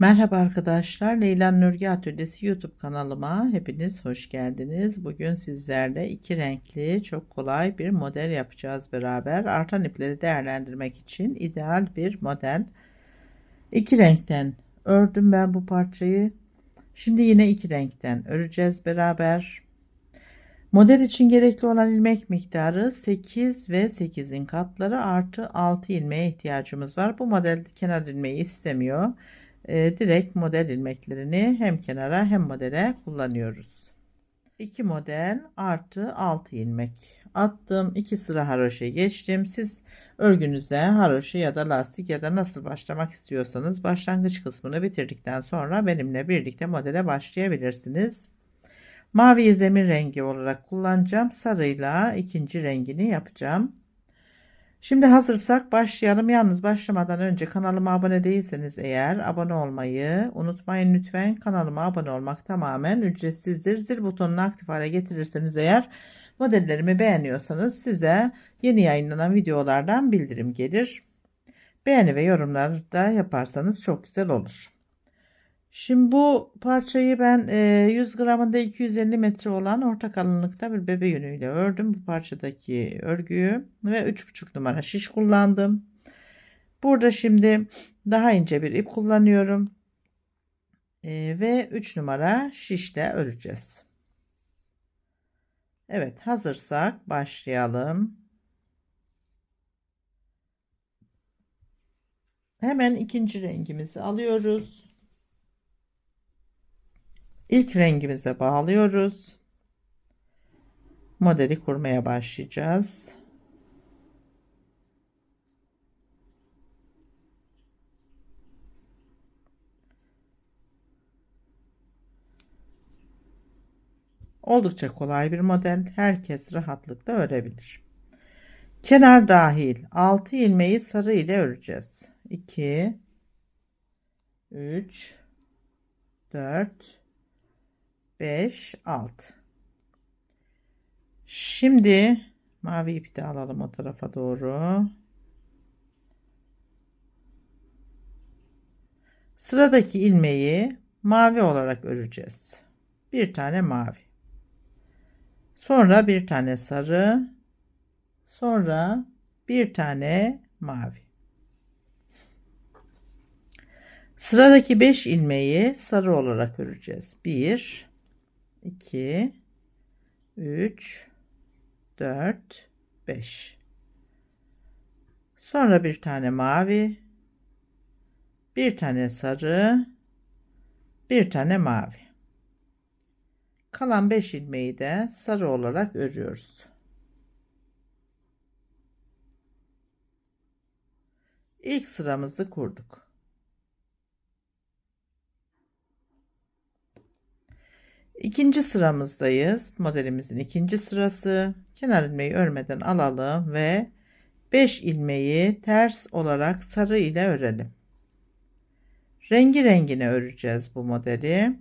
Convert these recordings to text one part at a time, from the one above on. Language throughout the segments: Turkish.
Merhaba arkadaşlar. Leyla Nurgi Atölyesi YouTube kanalıma hepiniz hoş geldiniz. Bugün sizlerle iki renkli çok kolay bir model yapacağız beraber. Artan ipleri değerlendirmek için ideal bir model. İki renkten ördüm ben bu parçayı. Şimdi yine iki renkten öreceğiz beraber. Model için gerekli olan ilmek miktarı 8 ve 8'in katları artı 6 ilmeğe ihtiyacımız var. Bu model kenar ilmeği istemiyor e, direkt model ilmeklerini hem kenara hem modele kullanıyoruz. 2 model artı 6 ilmek attım. 2 sıra haroşa geçtim. Siz örgünüze haroşa ya da lastik ya da nasıl başlamak istiyorsanız başlangıç kısmını bitirdikten sonra benimle birlikte modele başlayabilirsiniz. Mavi zemin rengi olarak kullanacağım. Sarıyla ikinci rengini yapacağım. Şimdi hazırsak başlayalım. Yalnız başlamadan önce kanalıma abone değilseniz eğer abone olmayı unutmayın lütfen. Kanalıma abone olmak tamamen ücretsizdir. Zil butonunu aktif hale getirirseniz eğer modellerimi beğeniyorsanız size yeni yayınlanan videolardan bildirim gelir. Beğeni ve yorumlar da yaparsanız çok güzel olur. Şimdi bu parçayı ben 100 gramında 250 metre olan orta kalınlıkta bir bebe yünüyle ördüm. Bu parçadaki örgüyü ve 3,5 numara şiş kullandım. Burada şimdi daha ince bir ip kullanıyorum. Ve 3 numara şişle öreceğiz. Evet hazırsak başlayalım. Hemen ikinci rengimizi alıyoruz. İlk rengimize bağlıyoruz. Modeli kurmaya başlayacağız. Oldukça kolay bir model. Herkes rahatlıkla örebilir. Kenar dahil 6 ilmeği sarı ile öreceğiz. 2 3 4 5 6 şimdi mavi ipi de alalım o tarafa doğru. Sıradaki ilmeği mavi olarak öreceğiz. Bir tane mavi. Sonra bir tane sarı. Sonra bir tane mavi. Sıradaki 5 ilmeği sarı olarak öreceğiz. 1 2 3 4 5 sonra bir tane mavi bir tane sarı bir tane mavi. Kalan 5 ilmeği de sarı olarak örüyoruz. İlk sıramızı kurduk İkinci sıramızdayız. Modelimizin ikinci sırası. Kenar ilmeği örmeden alalım ve 5 ilmeği ters olarak sarı ile örelim. Rengi rengine öreceğiz bu modeli.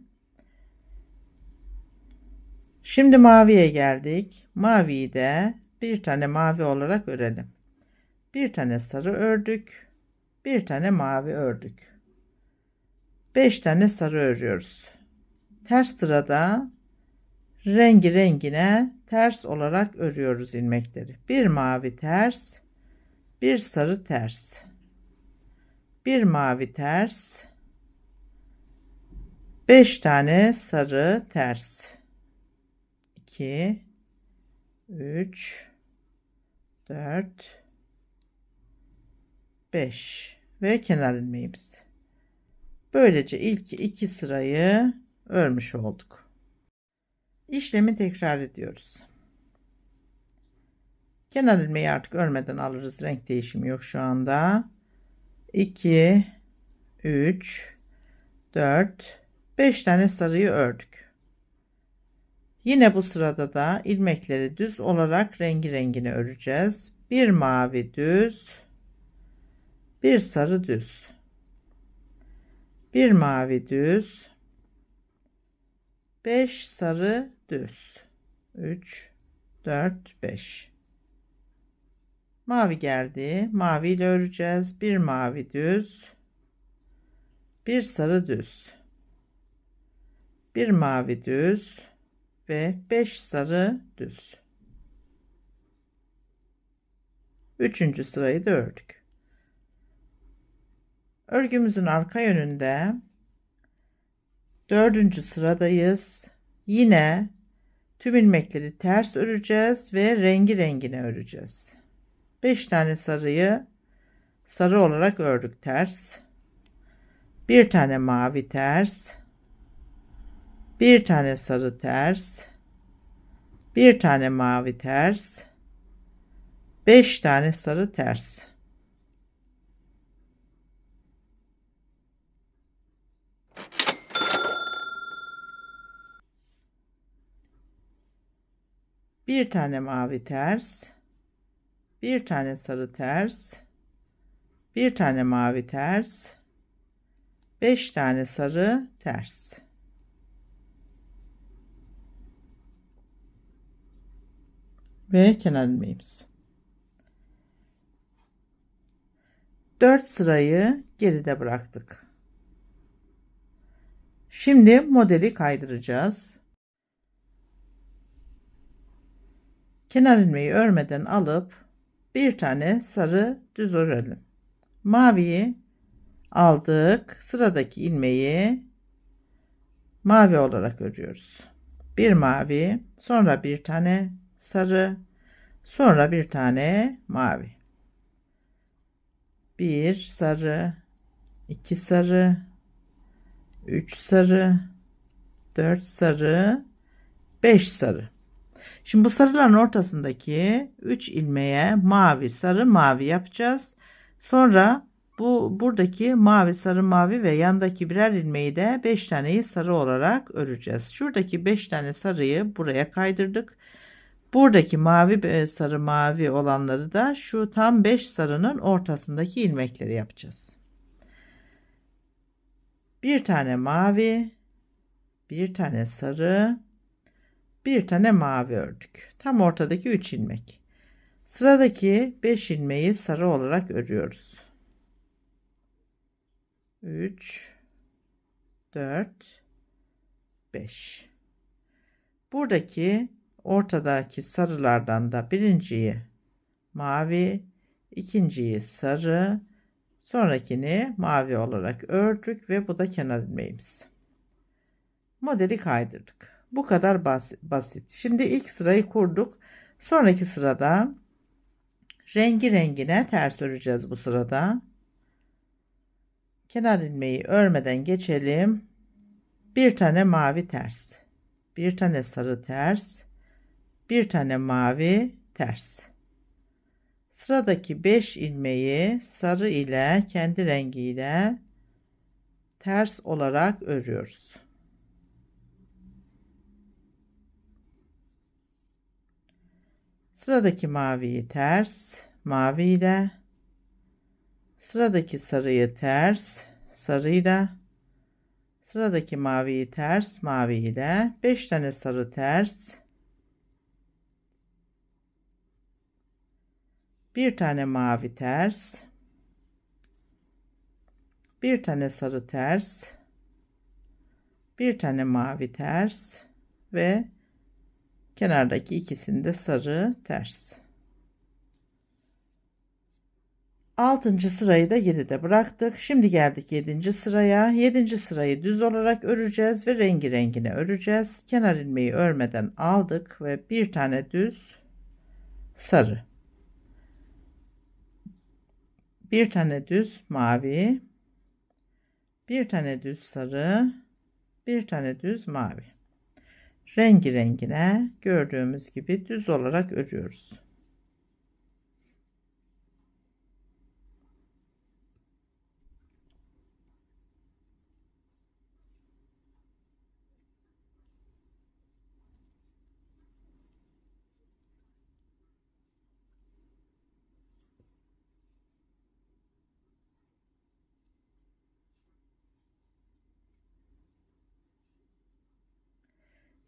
Şimdi maviye geldik. Maviyi de bir tane mavi olarak örelim. Bir tane sarı ördük. Bir tane mavi ördük. 5 tane sarı örüyoruz ters sırada rengi rengine ters olarak örüyoruz ilmekleri. Bir mavi ters, bir sarı ters. Bir mavi ters, 5 tane sarı ters. 2 3 4 5 ve kenar ilmeğimiz. Böylece ilk iki sırayı örmüş olduk. İşlemi tekrar ediyoruz. Kenar ilmeği artık örmeden alırız. Renk değişimi yok şu anda. 2 3 4 5 tane sarıyı ördük. Yine bu sırada da ilmekleri düz olarak rengi rengine öreceğiz. Bir mavi düz, bir sarı düz. Bir mavi düz, 5 sarı düz. 3 4 5 mavi geldi. Mavi ile öreceğiz. Bir mavi düz. Bir sarı düz, bir mavi düz ve 5 sarı düz. Üçüncü sırayı da ördük. Örgümüzün arka yönünde dördüncü sıradayız. Yine tüm ilmekleri ters öreceğiz ve rengi rengine öreceğiz. 5 tane sarıyı sarı olarak ördük ters. Bir tane mavi ters. Bir tane sarı ters. Bir tane mavi ters. 5 tane sarı ters. Bir tane mavi ters. Bir tane sarı ters. Bir tane mavi ters. 5 tane sarı ters. Ve kenar ilmeğimiz. 4 sırayı geride bıraktık. Şimdi modeli kaydıracağız. Kenar ilmeği örmeden alıp bir tane sarı düz örelim. Maviyi aldık. Sıradaki ilmeği mavi olarak örüyoruz. Bir mavi, sonra bir tane sarı, sonra bir tane mavi. Bir sarı, iki sarı, üç sarı, dört sarı, beş sarı. Şimdi bu sarıların ortasındaki 3 ilmeğe mavi, sarı, mavi yapacağız. Sonra bu buradaki mavi, sarı, mavi ve yandaki birer ilmeği de 5 taneyi sarı olarak öreceğiz. Şuradaki 5 tane sarıyı buraya kaydırdık. Buradaki mavi, sarı, mavi olanları da şu tam 5 sarının ortasındaki ilmekleri yapacağız. Bir tane mavi, bir tane sarı, bir tane mavi ördük. Tam ortadaki 3 ilmek. Sıradaki 5 ilmeği sarı olarak örüyoruz. 3 4 5 Buradaki ortadaki sarılardan da birinciyi mavi, ikinciyi sarı, sonrakini mavi olarak ördük ve bu da kenar ilmeğimiz. Modeli kaydırdık. Bu kadar basit. Şimdi ilk sırayı kurduk. Sonraki sırada rengi rengine ters öreceğiz bu sırada. Kenar ilmeği örmeden geçelim. Bir tane mavi ters. Bir tane sarı ters. Bir tane mavi ters. Sıradaki 5 ilmeği sarı ile kendi rengiyle ters olarak örüyoruz. Sıradaki maviyi ters, mavi ile sıradaki sarıyı ters, sarıyla. Sıradaki maviyi ters, mavi ile 5 tane sarı ters, bir tane mavi ters, bir tane sarı ters, bir tane mavi ters ve Kenardaki ikisinde sarı ters. Altıncı sırayı da geride bıraktık. Şimdi geldik yedinci sıraya. Yedinci sırayı düz olarak öreceğiz ve rengi rengine öreceğiz. Kenar ilmeği örmeden aldık ve bir tane düz sarı. Bir tane düz mavi. Bir tane düz sarı. Bir tane düz mavi rengi rengine gördüğümüz gibi düz olarak örüyoruz.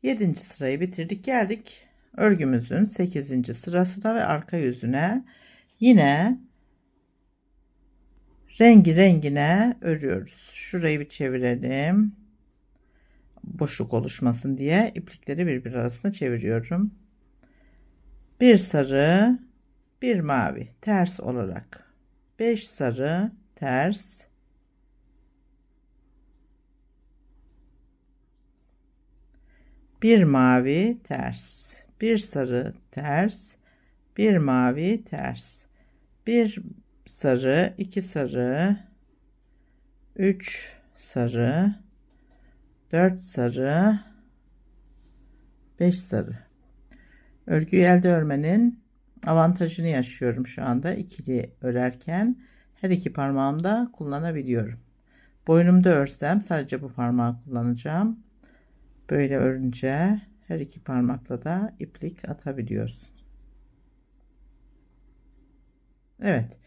Yedinci sırayı bitirdik geldik örgümüzün 8. sırasına ve arka yüzüne yine rengi rengine örüyoruz. Şurayı bir çevirelim. Boşluk oluşmasın diye iplikleri birbiri arasında çeviriyorum. Bir sarı, bir mavi ters olarak. 5 sarı ters. Bir mavi ters. Bir sarı ters. Bir mavi ters. Bir sarı, iki sarı, üç sarı, dört sarı, beş sarı. Örgüyü elde örmenin avantajını yaşıyorum şu anda. ikili örerken her iki parmağımda kullanabiliyorum. Boynumda örsem sadece bu parmağı kullanacağım. Böyle örünce her iki parmakla da iplik atabiliyoruz. Evet.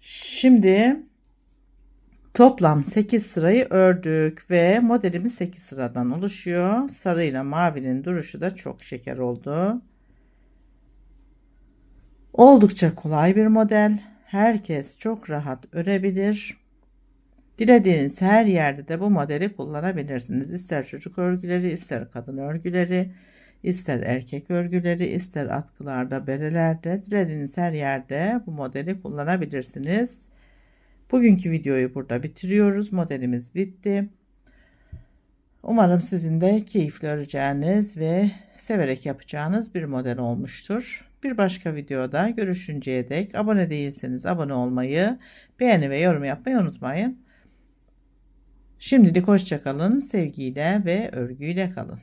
Şimdi toplam 8 sırayı ördük ve modelimiz 8 sıradan oluşuyor. Sarı ile mavinin duruşu da çok şeker oldu. Oldukça kolay bir model. Herkes çok rahat örebilir. Dilediğiniz her yerde de bu modeli kullanabilirsiniz. İster çocuk örgüleri, ister kadın örgüleri, ister erkek örgüleri, ister atkılarda, berelerde, dilediğiniz her yerde bu modeli kullanabilirsiniz. Bugünkü videoyu burada bitiriyoruz. Modelimiz bitti. Umarım sizin de keyifli öreceğiniz ve severek yapacağınız bir model olmuştur. Bir başka videoda görüşünceye dek abone değilseniz abone olmayı, beğeni ve yorum yapmayı unutmayın. Şimdilik hoşçakalın, sevgiyle ve örgüyle kalın.